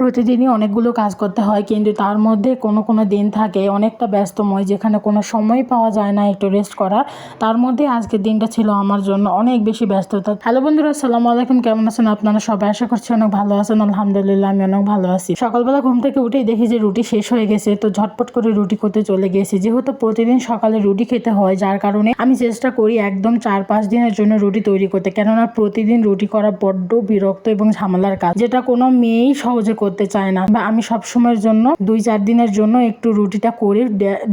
প্রতিদিনই অনেকগুলো কাজ করতে হয়, কিন্তু তার মধ্যে কোনো কোনো দিন থাকে অনেকটা ব্যস্তময়, যেখানে কোনো সময় পাওয়া যায় না একটু রেস্ট করার। তার মধ্যে আজকের দিনটা ছিল আমার জন্য অনেক বেশি ব্যস্ততা। হ্যালো বন্ধুরা, আসসালামু আলাইকুম। কেমন আছেন আপনারা সবাই? আশা করছি অনেক ভালো আছেন। আলহামদুলিল্লাহ, আমি অনেক ভালো আছি। সকালবেলা ঘুম থেকে উঠেই দেখি যে রুটি শেষ হয়ে গেছে, তো ঝটপট করে রুটি করতে চলে গিয়েছি যেহেতু প্রতিদিন সকালে রুটি খেতে হয়, যার কারণে আমি চেষ্টা করি একদম চার পাঁচ দিনের জন্য রুটি তৈরি করতে। কেননা প্রতিদিন রুটি করা বড্ড বিরক্ত এবং ঝামেলার কাজ, যেটা কোনো মেয়েই সহজে করতে চায় না। বা আমি সব সময়ের জন্য, দুই চার দিনের জন্য একটু রুটিটা করে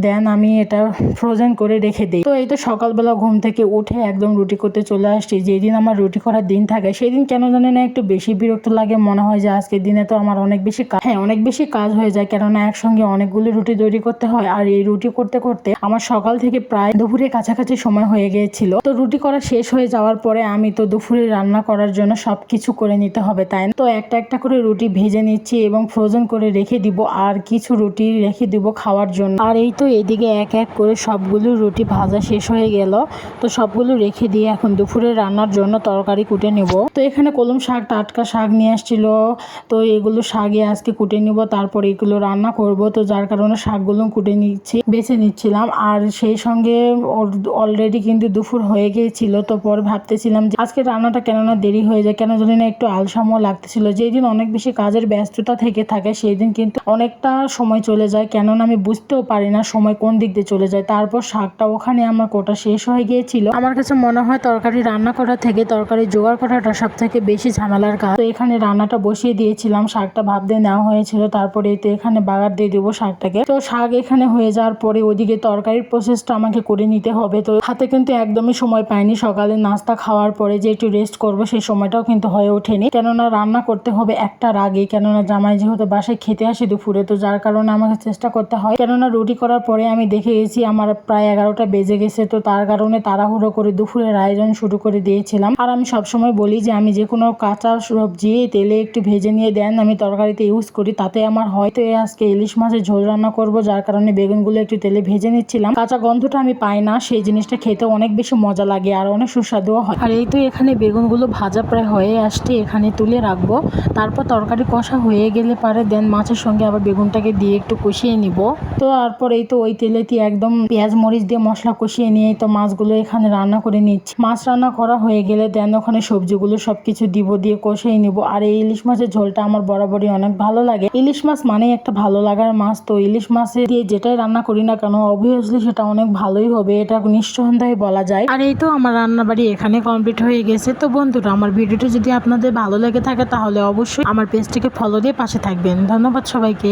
দেন আমি এটা ফ্রোজেন করে রেখে দিই। তো এই তো সকালবেলা ঘুম থেকে উঠে একদম রুটি করতে চলে আসছি। যেদিন আমার রুটি করার দিন থাকে সেই দিন কেন জানি না একটু বেশি বিরক্ত লাগে। মনে হয় যে আজকের দিনে তো আমার অনেক বেশি কাজ হ্যাঁ অনেক বেশি কাজ হয়ে যায়। কেননা একসঙ্গে অনেকগুলো রুটি তৈরি করতে হয়। আর এই রুটি করতে করতে আমার সকাল থেকে প্রায় দুপুরে কাছাকাছি সময় হয়ে গিয়েছিল। তো রুটি করা শেষ হয়ে যাওয়ার পরে আমি তো দুপুরে রান্না করার জন্য সব কিছু করে নিতে হবে, তাই তো একটা একটা করে রুটি ভেজে নিচ্ছি। এবং ফ্রোজেন করে রেখে দিব আর কিছু রুটি রেখে দিব খাওয়ার জন্য। আর এই তো এদিকে এক এক করে সবগুলো রুটি ভাজা শেষ হয়ে গেল। তো সবগুলো রেখে দিয়ে এখন দুপুরে রান্নার জন্য তরকারি কুটে নেব। তো এখানে কলম শাক, টাটকা শাক নিয়ে আসছিল। তো এগুলো শাকে আজকে কুটে নিব, তারপর এগুলো রান্না করব। তো যার কারণে শাকগুলো কুটে নিচ্ছি, বেছে নিচ্ছিলাম। আর সেই সঙ্গে অলরেডি কিন্তু দুপুর হয়ে গিয়েছিল। তো পরে ভাবতেছিলাম যে আজকে রান্নাটা কেননা দেরি হয়ে যায়, কেন জানি না একটু আলসামও লাগতেছিল। যেদিন অনেক বেশি কাজের ব্যস্ততা থেকে থাকে সেই দিন কিন্তু অনেকটা সময় চলে যায়। কেননা আমি বুঝতেও পারি না সময় কোন দিক দিয়ে চলে যায়। তারপর শাকটা ওখানে আমার কোটা শেষ হয়ে গিয়েছিল। আমার কাছে মনে হয় তরকারি রান্না করা থেকে তরকারি জোগাড় করাটা সব থেকে বেশি ঝামেলার কাজ। তো এখানে রান্নাটা বসিয়ে দিয়েছিলাম, শাকটা ভাব দিয়ে নেওয়া হয়েছিল। তারপরে তো এখানে বাগার দিয়ে দেবো শাকটাকে। তো শাক এখানে হয়ে যাওয়ার পরে ওইদিকে তরকারির প্রসেসটা আমাকে করে নিতে হবে। তো হাতে কিন্তু একদমই সময় পাইনি। সকালে নাস্তা খাওয়ার পরে যে একটু রেস্ট করব সেই সময়টাও কিন্তু হয়ে ওঠেনি। কেননা রান্না করতে হবে একটার আগে কেননা জামাই যেহেতু বাসায় খেতে আসে দুপুরে, তো যার কারণে আমাকে চেষ্টা করতে হয়। কেননা রুটি করার পরে আমি দেখে গেছি আমার প্রায় এগারোটা বেজে গেছে, তো তার কারণে তাড়াহুড়ো করে দুপুরের আয়োজন শুরু করে দিয়েছিলাম। আর আমি সবসময় বলি যে, আমি যে কোনো কাঁচা সবজি তেলে একটু ভেজে নিয়ে দেন, আমি তরকারিতে ইউজ করি, তাতে আমার হয়তো আজকে ইলিশ মাছের ঝোল রান্না করব, যার কারণে বেগুনগুলো একটু তেলে ভেজে নিচ্ছিলাম। কাঁচা গন্ধটা আমি পাই না, সেই জিনিসটা খেতে অনেক বেশি মজা লাগে আর অনেক সুস্বাদুও হয়। আর এই তো এখানে বেগুনগুলো ভাজা প্রায় হয়ে আসছে, এখানে তুলে রাখব। তারপর তরকারি কষা হয়ে গেলে পারে দেন মাছের সঙ্গে আবার বেগুনটাকে দিয়ে একটু কষিয়ে নিব। তো তারপর এই তো ওই তেলেতে একদম পেঁয়াজ, মরিচ দিয়ে মশলা কষিয়ে নিয়ে তো মাছগুলো এখানে রান্না করে নিচ্ছি। মাছ রান্না করা হয়ে গেলে দেন ওখানে সবজিগুলো সব কিছু দিব, দিয়ে কষিয়ে নিব। আর এই ইলিশ মাছের ঝোলটা আমার বরাবরই অনেক ভালো লাগে। ইলিশ মাছ মানেই একটা ভালো লাগার মাছ। তো ইলিশ মাছে দিয়ে যেটাই রান্না করি না কেন অবভিয়াসলি সেটা অনেক ভালোই হবে, এটা নিঃসন্দেহে বলা যায়। আর এই তো আমার রান্নাবাড়ি এখানে কমপ্লিট হয়ে গেছে। তো বন্ধুরা, আমার ভিডিওটা যদি আপনাদের ভালো লেগে থাকে তাহলে অবশ্যই আমার পেজটিকে ফলো দিয়ে পাশে থাকবেন। ধন্যবাদ সবাইকে।